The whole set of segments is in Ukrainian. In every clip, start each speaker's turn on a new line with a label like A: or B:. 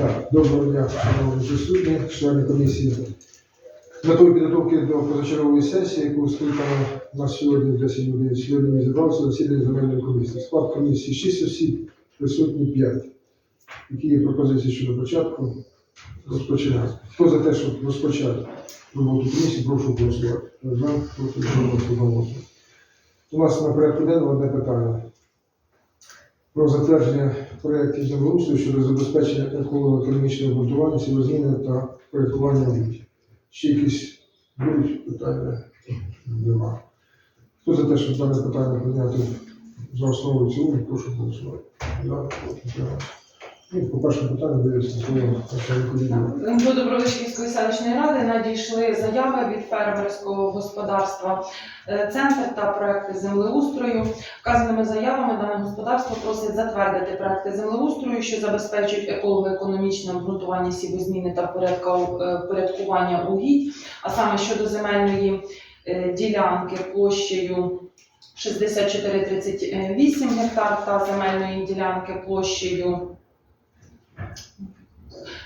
A: Так, доброго дня, шановні присутні, члени комісії. Метою підготовки до позачергової сесії, яку скликано на сьогодні для сьогодні, сьогодні ми зібралися засідання земельної комісії. Склад комісії 6 осіб, присутні 5. Які є пропозиції щодо початку? Розпочинаємо. Хто за те, щоб розпочати роботу комісії, прошу голосувати. У нас на порядку денному одне питання про затвердження проєктів землеустрою щодо забезпечення еколого-економічного обґрунтування, сівозміни та проєктування вулиць. Ще якісь будуть питання? Нема. Хто за те, щоб дане питання прийняти за основу і прошу голосувати. Ну, по першому питанню дається слово.
B: До Добровольської селищної ради надійшли заяви від фермерського господарства е, Центр та проекти землеустрою. Вказаними заявами дане господарство просить затвердити проекти землеустрою, що забезпечують еколого-економічне обґрунтування сівозміни та е, порядкування угідь, а саме щодо земельної е, ділянки площею 6438 гектар та земельної ділянки площею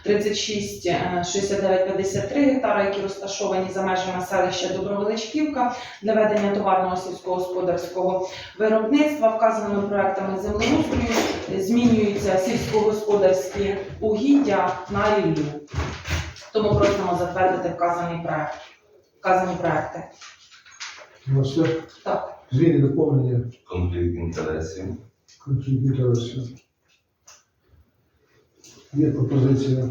B: 36 е, 69 53 гектара, які розташовані за межами селища Добровеличківка для ведення товарного сільськогосподарського виробництва. Вказаними проектами землеустрою змінюються сільськогосподарські угіддя на ріллю. Тому просимо затвердити вказаний проект. Вказані проекти.
A: У нас все?
B: Так.
A: Зміни доповнення
C: конфлікт інтересів.
A: конфлікт інтересів. Є пропозиція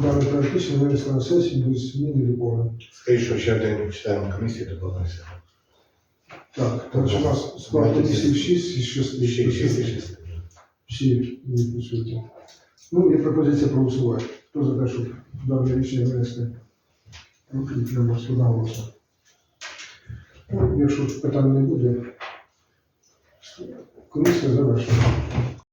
A: проект рішення винести на сесію без змін і доповнень.
D: Скажіть, що ще один член комісії додавався.
A: Так, так, у нас склад комісії 6 із 6.
D: Ще шість і шість.
A: Всі не присутні. Ну, є пропозиція проголосувати. Хто за те, щоб дане рішення винести? Руки прямо сюди голосу. Ну, якщо питань не буде, комісія завершена.